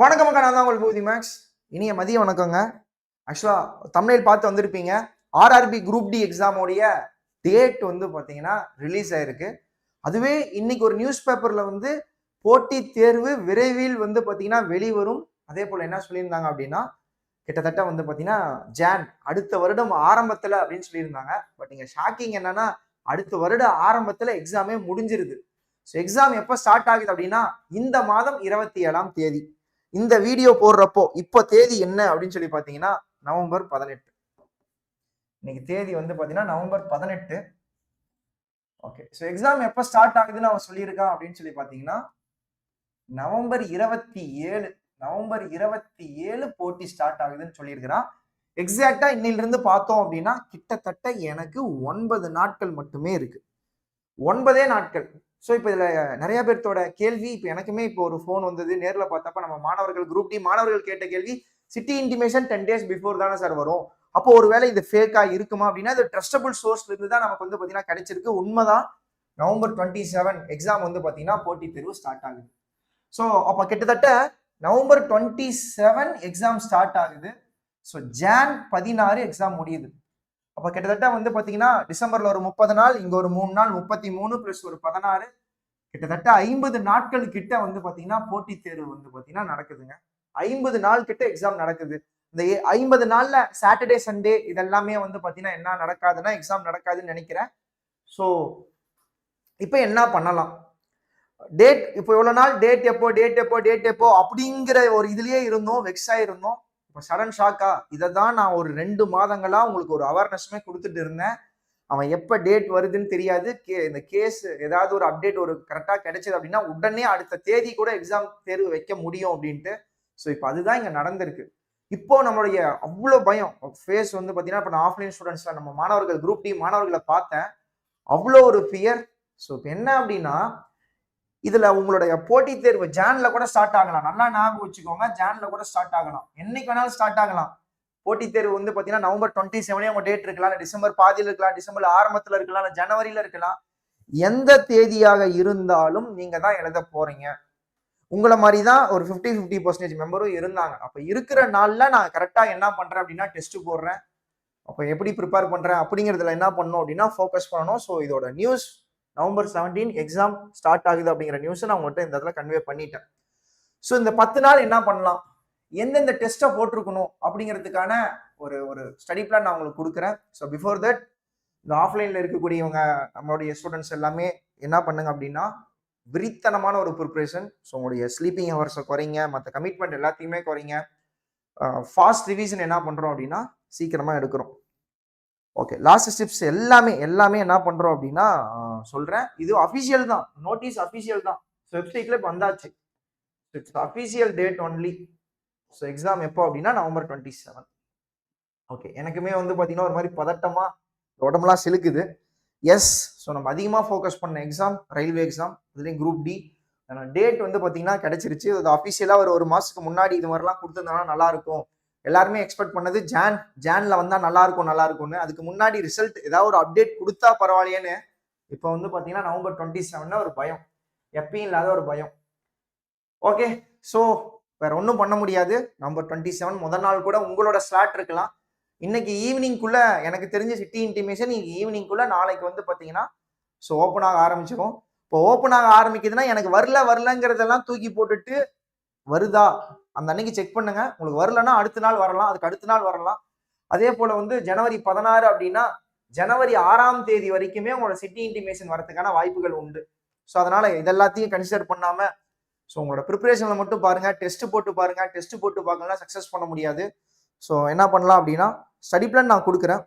வணக்கம் மக்கா நான் தான் உங்கள் பூதி மேக்ஸ். இனிய மதிய வணக்கங்க. ஆக்சுவலாக தமிழில் பார்த்து வந்திருப்பீங்க. ஆர்ஆர்பி குரூப் டி எக்ஸாமோடைய டேட் வந்து பார்த்தீங்கன்னா ரிலீஸ் ஆயிருக்கு. அதுவே இன்னைக்கு ஒரு நியூஸ் பேப்பரில் வந்து போட்டித் தேர்வு விரைவில் வந்து பார்த்தீங்கன்னா வெளிவரும். அதே போல் என்ன சொல்லியிருந்தாங்க அப்படின்னா கிட்டத்தட்ட வந்து பார்த்தீங்கன்னா ஜான் அடுத்த வருடம் ஆரம்பத்தில் அப்படின்னு சொல்லியிருந்தாங்க. பட் இங்கே ஷாக்கிங் என்னன்னா அடுத்த வருட ஆரம்பத்தில் எக்ஸாமே முடிஞ்சிருது. ஸோ எக்ஸாம் எப்போ ஸ்டார்ட் ஆகுது அப்படின்னா இந்த மாதம் இருபத்தி ஏழாம் தேதி. இந்த வீடியோ போடுறப்போ இப்போ தேதி என்ன அப்படின்னு சொல்லி பார்த்தீங்கன்னா நவம்பர் பதினெட்டு. இன்னைக்கு தேதி வந்து பார்த்தீங்கன்னா நவம்பர் பதினெட்டு. ஓகே ஸோ எக்ஸாம் எப்போ ஸ்டார்ட் ஆகுதுன்னு அவன் சொல்லியிருக்கான் அப்படின்னு சொல்லி பார்த்தீங்கன்னா நவம்பர் இருபத்தி ஏழு நவம்பர் இருபத்தி ஏழு போட்டி ஸ்டார்ட் ஆகுதுன்னு சொல்லியிருக்கிறான். எக்ஸாக்டா இன்னிலிருந்து பார்த்தோம் அப்படின்னா கிட்டத்தட்ட எனக்கு ஒன்பது நாட்கள் மட்டுமே இருக்கு. ஒன்பதே நாட்கள். ஸோ இப்போ இதில் நிறைய பேர்த்தோட கேள்வி இப்போ எனக்குமே இப்போ ஒரு ஃபோன் வந்தது. நேரில் பார்த்தப்ப நம்ம மாணவர்கள் குரூப் டி மாணவர்கள் கேட்ட கேள்வி city intimation ten days before தானே சார் வரும்? அப்போ ஒருவேளை இது ஃபேக்காக இருக்குமா? அப்படின்னா இது ட்ரஸ்டபுள் சோர்ஸ்ல இருந்து தான் நமக்கு வந்து பார்த்தீங்கன்னா கிடைச்சிருக்கு. உண்மைதான். நவம்பர் டுவெண்ட்டி செவன் எக்ஸாம் வந்து பார்த்தீங்கன்னா போட்டித் தேர்வு ஸ்டார்ட் ஆகுது. ஸோ அப்போ கிட்டத்தட்ட November twenty seven exam start ஆகுது. ஸோ ஜான் பதினாறு எக்ஸாம் முடியுது. அப்போ கிட்டத்தட்ட வந்து பார்த்தீங்கன்னா டிசம்பர்ல ஒரு முப்பது நாள் இங்க ஒரு மூணு நாள் முப்பத்தி மூணு பிளஸ் ஒரு பதினாறு கிட்டத்தட்ட ஐம்பது நாட்கள் கிட்ட வந்து பார்த்தீங்கன்னா போட்டித் தேர்வு வந்து பார்த்தீங்கன்னா நடக்குதுங்க. ஐம்பது நாள் கிட்ட எக்ஸாம் நடக்குது. இந்த ஐம்பது நாள்ல சாட்டர்டே சண்டே இதெல்லாமே வந்து பார்த்தீங்கன்னா என்ன நடக்காதுன்னா எக்ஸாம் நடக்காதுன்னு நினைக்கிறேன். ஸோ இப்போ என்ன பண்ணலாம்? டேட் இப்போ இவ்வளோ நாள்? டேட் எப்போ? டேட் எப்போ? டேட் எப்போ? அப்படிங்கிற ஒரு இதுலயே இருந்தோம் வெக்ஸ் இருந்தோம் இப்போ சடன் ஷாக்கா இதை தான் நான் ஒரு ரெண்டு மாதங்களாக உங்களுக்கு ஒரு அவேர்னஸுமே கொடுத்துட்டு இருந்தேன். அவன் எப்போ டேட் வருதுன்னு தெரியாது. கே இந்த கேஸ் ஏதாவது ஒரு அப்டேட் ஒரு கரெக்டாக கிடைச்சது அப்படின்னா உடனே அடுத்த தேதி கூட எக்ஸாம் தேர்வு வைக்க முடியும் அப்படின்ட்டு. ஸோ இப்போ அதுதான் இங்கே நடந்திருக்கு. இப்போ நம்மளுடைய அவ்வளோ பயம். ஃபேஸ் வந்து பார்த்தீங்கன்னா இப்போ நான் ஆஃப்லைன் ஸ்டூடெண்ட்ஸில் நம்ம மாணவர்கள் குரூப் டி மாணவர்களை பார்த்தேன். அவ்வளோ ஒரு ஃபியர் ஸோ இப்போ என்ன அப்படின்னா இதுல உங்களுடைய போட்டித் தேர்வு ஜான்ல கூட ஸ்டார்ட் ஆகலாம். நல்லா ஞாபகம் வச்சுக்கோங்க ஜான்ல கூட ஸ்டார்ட் ஆகலாம். என்னைக்கு வேணாலும் ஸ்டார்ட் ஆகலாம். போட்டித் தேர்வு வந்து பாத்தீங்கன்னா நவம்பர் டுவெண்ட்டி செவனே உங்க டேட் இருக்கலாம். இல்ல டிசம்பர் பாதியில் இருக்கலாம். டிசம்பர் ஆரம்பத்துல இருக்கலாம். இல்ல ஜனவரியில இருக்கலாம். எந்த தேதியாக இருந்தாலும் நீங்க தான் எழுத போறீங்க. உங்களை மாதிரி தான் ஒரு ஃபிஃப்டி ஃபிஃப்டி பர்சன்டேஜ் மெம்பரும் இருந்தாங்க. அப்ப இருக்கிற நாள்ல நான் கரெக்டா என்ன பண்றேன் அப்படின்னா டெஸ்ட் போடுறேன். அப்போ எப்படி ப்ரிப்பேர் பண்றேன் அப்படிங்கிறதுல என்ன பண்ணணும் அப்படின்னா ஃபோக்கஸ் பண்ணணும். ஸோ இதோட news November seventeen exam start ஆகுது அப்படிங்கிற நியூஸை நான் உங்கள்கிட்ட இந்த இடத்துல கன்வே பண்ணிட்டேன். ஸோ இந்த பத்து நாள் என்ன பண்ணலாம்? எந்தெந்த டெஸ்ட்டை போட்டிருக்கணும் அப்படிங்கிறதுக்கான ஒரு ஒரு ஸ்டடி பிளான் நான் உங்களுக்கு கொடுக்குறேன். ஸோ பிஃபோர் தட் இந்த ஆஃப்லைனில் இருக்கக்கூடியவங்க நம்மளுடைய ஸ்டூடெண்ட்ஸ் எல்லாமே என்ன பண்ணுங்க அப்படின்னா விரித்தனமான ஒரு ப்ரிப்ரேஷன் ஸோ உங்களுடைய ஸ்லீப்பிங் ஹவர்ஸை குறைங்க மற்ற கமிட்மெண்ட் எல்லாத்தையுமே குறைங்க. ஃபாஸ்ட் ரிவிஷன் என்ன பண்ணுறோம் அப்படின்னா சீக்கிரமாக எடுக்கிறோம். ஓகே லாஸ்ட் ஸ்டெப்ஸ் எல்லாமே எல்லாமே என்ன பண்ணுறோம் அப்படின்னா நான் சொல்றேன். இது அஃபிஷியல் தான். நோட்டீஸ் அஃபிஷியல் தான். ஸோ வெப்சைட்ல இப்போ வந்தாச்சு. It's official date only so exam எப்போ அப்படின்னா நவம்பர் டுவெண்ட்டி செவன் ஓகே எனக்குமே வந்து பார்த்தீங்கன்னா ஒரு மாதிரி பதட்டமா உடம்புலாம் சிலுக்குது. எஸ் ஸோ நம்ம அதிகமாக ஃபோக்கஸ் பண்ண எக்ஸாம் ரயில்வே எக்ஸாம் இதுலேயும் குரூப் டி டேட் வந்து பார்த்தீங்கன்னா கிடைச்சிருச்சு. அது அஃபிஷியலாக ஒரு ஒரு மாதத்துக்கு முன்னாடி இது மாதிரிலாம் கொடுத்துருந்தாங்கன்னா நல்லாயிருக்கும் எல்லாருமே எக்ஸ்பெக்ட் பண்ணது ஜான் ஜேனில் வந்தால் நல்லாயிருக்கும் நல்லாயிருக்கும்னு அதுக்கு முன்னாடி ரிசல்ட் ஏதாவது ஒரு அப்டேட் கொடுத்தா பரவாயில்லையேன்னு இப்போ வந்து பார்த்தீங்கன்னா நவம்பர் டுவெண்ட்டி செவன் ஒரு பயம். எப்பயும் இல்லாத ஒரு பயம். ஓகே ஸோ வேற ஒன்றும் பண்ண முடியாது. நவம்பர் டுவெண்ட்டி செவன் முதல் நாள் கூட உங்களோட ஸ்லாட் இருக்கலாம். இன்னைக்கு ஈவினிங்குள்ள எனக்கு தெரிஞ்ச சிட்டி இன்டிமேஷன் இன்னைக்கு ஈவினிங்குள்ள நாளைக்கு வந்து பார்த்தீங்கன்னா ஸோ ஓப்பன் ஆக ஆரம்பிச்சிடும் இப்போ ஓப்பன் ஆக ஆரம்பிக்குதுன்னா எனக்கு வரல வரலங்கிறதெல்லாம் தூக்கி போட்டுட்டு வருதா? அந்த அன்னைக்கு செக் பண்ணுங்க. உங்களுக்கு வரலன்னா அடுத்த நாள் வரலாம். அதுக்கு அடுத்த நாள் வரலாம். அதே போல வந்து ஜனவரி பதினாறு அப்படின்னா ஜனவரி ஆறாம் தேதி வரைக்குமே உங்களோட சிட்டி இன்டிமேஷன் வரதுக்கான வாய்ப்புகள் உண்டு. ஸோ அதனால இதெல்லாத்தையும் கன்சிடர் பண்ணாம ஸோ உங்களோட ப்ரிப்பரேஷனில் மட்டும் பாருங்க. டெஸ்ட் போட்டு பாருங்க. டெஸ்ட் போட்டு பார்க்கலாம் சக்ஸஸ் பண்ண முடியாது. ஸோ என்ன பண்ணலாம் அப்படின்னா ஸ்டடி பிளான் நான் கொடுக்குறேன்.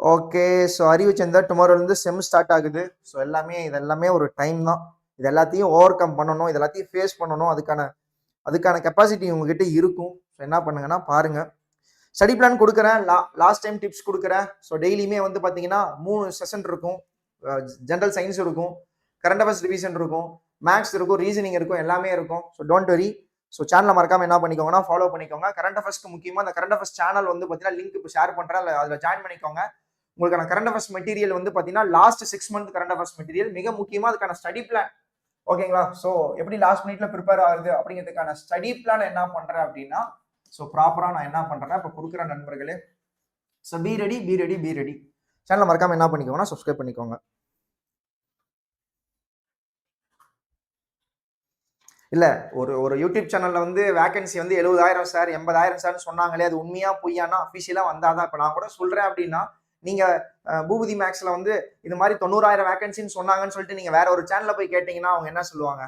ஓகே ஸோ அறிவு சந்தா டுமாரோலேருந்து செம் ஸ்டார்ட் ஆகுது. ஸோ எல்லாமே இதெல்லாமே ஒரு டைம் தான். இது எல்லாத்தையும் ஓவர் கம் பண்ணணும். இது எல்லாத்தையும் ஃபேஸ் பண்ணணும். அதுக்கான அதுக்கான கெப்பாசிட்டி உங்ககிட்ட இருக்கும். ஸோ என்ன பண்ணுங்கன்னா பாருங்கள் ஸ்டடி பிளான் கொடுக்குறேன். லா லாஸ்ட் டைம் டிப்ஸ் கொடுக்குறேன். ஸோ டெய்லியுமே வந்து பார்த்தீங்கன்னா மூணு செஷன் இருக்கும். ஜென்ரல் சயின்ஸ் இருக்கும். கரண்ட் அஃபேர்ஸ் ரிவிஷன் இருக்கும். மேக்ஸ் இருக்கும் ரீசனிங் இருக்கும் எல்லாமே இருக்கும். ஸோ டோன்ட் வெரி ஸோ சேனலை மறக்காம என்ன பண்ணிக்கோங்கன்னா ஃபாலோ பண்ணிக்கோங்க. கரண்ட் அஃபேர்ஸ்க்கு முக்கியமாக அந்த கரண்ட் அஃபேர்ஸ் சேனல் வந்து பார்த்தீங்கன்னா லிங்க் இப்போ ஷேர் பண்ணுறேன் அதில் ஜாயின் பண்ணிக்கோங்க. உங்களுக்கான கரண்ட் அஃபேர்ஸ் மெட்டீரியல் வந்து பார்த்தீங்கன்னா last six month current affairs material மிக முக்கியமாக அதுக்கான ஸ்டடி பிளான் ஓகேங்களா ஸோ எப்படி லாஸ்ட் மினிட்ல ப்ரிப்பேர் ஆகுது அப்படிங்கிறதுக்கான ஸ்டடி பிளான் என்ன பண்ணுறேன் அப்படின்னா ஸோ ப்ராப்பராக நான் என்ன பண்ணுறேன்னா இப்போ கொடுக்குற நண்பர்களே so be ready be ready be ready சேனலை மறக்காமல் என்ன பண்ணிக்கோங்கன்னா சப்ஸ்கிரைப் பண்ணிக்கோங்க. இல்லை ஒரு ஒரு யூடியூப் சேனலில் வந்து வேகன்சி வந்து எழுபதாயிரம் சார் எண்பதாயிரம் சார்னு சொன்னாங்களே அது உண்மையாக பொய்யானா வந்தால் வந்தாதான் இப்போ நான் கூட சொல்கிறேன் அப்படின்னா நீங்கள் பூபதி மேக்ஸில் வந்து இது மாதிரி தொண்ணூறாயிரம் வேகன்சின்னு சொன்னாங்கன்னு சொல்லிட்டு நீங்கள் வேற ஒரு சேனலில் போய் கேட்டிங்கன்னா அவங்க என்ன சொல்லுவாங்க?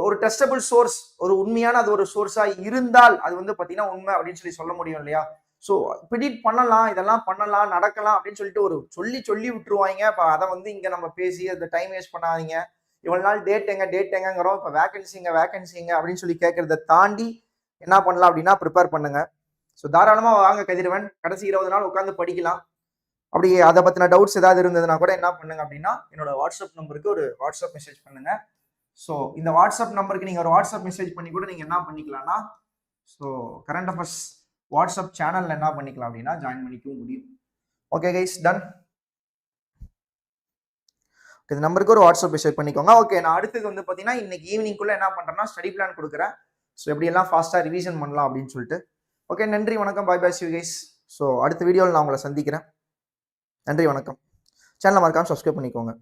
ஒரு- டெஸ்டபிள் சோர்ஸ் ஒரு உண்மையான அது ஒரு சோர்ஸா இருந்தால் அது வந்து பாத்தீங்கன்னா உண்மை அப்படின்னு சொல்லி சொல்ல முடியும் இல்லையா? ஸோ பிடிட் பண்ணலாம் இதெல்லாம் பண்ணலாம் நடக்கலாம் அப்படின்னு சொல்லிட்டு ஒரு சொல்லி சொல்லி விட்டுருவாங்க. இப்போ அதை வந்து இங்க நம்ம பேசி அந்த டைம் வேஸ்ட் பண்ணாதீங்க. இவ்வளவு நாள் டேட் எங்க டேட் எங்கிறோம் இப்போ வேகன்சிங்க வேகன்சிங்க அப்படின்னு சொல்லி கேட்கறத தாண்டி என்ன பண்ணலாம் அப்படின்னா ப்ரிப்பேர் பண்ணுங்க. ஸோ தாராளமா வாங்க கதிரவன். கடைசி இருபது நாள் உட்காந்து படிக்கலாம். அப்படி அதை பத்தின டவுட்ஸ் ஏதாவது இருந்ததுன்னா கூட என்ன பண்ணுங்க அப்படின்னா என்னோட வாட்ஸ்அப் நம்பருக்கு ஒரு வாட்ஸ்அப் மெசேஜ் பண்ணுங்க. ஸோ இந்த வாட்ஸ்அப் நம்பருக்கு நீங்கள் ஒரு வாட்ஸ்அப் மெசேஜ் பண்ணி கூட நீங்கள் என்ன பண்ணிக்கலாம்னா ஸோ கரண்ட் அஃபேர்ஸ் வாட்ஸ்அப் சேனலில் என்ன பண்ணிக்கலாம் அப்படின்னா ஜாயின் பண்ணிக்கவும் முடியும். ஓகே கைஸ் டன் இந்த நம்பருக்கு ஒரு வாட்ஸ்அப் மெசேஜ் பண்ணிக்கோங்க. ஓகே நான் அடுத்தது வந்து பார்த்தீங்கன்னா இன்னைக்கு ஈவினிங்குள்ளே என்ன பண்ணுறேன்னா ஸ்டடி பிளான் கொடுக்குறேன். ஸோ எப்படியெல்லாம் ஃபாஸ்ட்டாக ரிவிஷன் பண்ணலாம் அப்படின்னு சொல்லிட்டு. ஓகே நன்றி வணக்கம் bye bye Shiv guys so அடுத்த வீடியோவில் நான் உங்களை சந்திக்கிறேன். நன்றி வணக்கம். சேனலை மறக்காமல் சப்ஸ்கிரைப் பண்ணிக்கோங்க.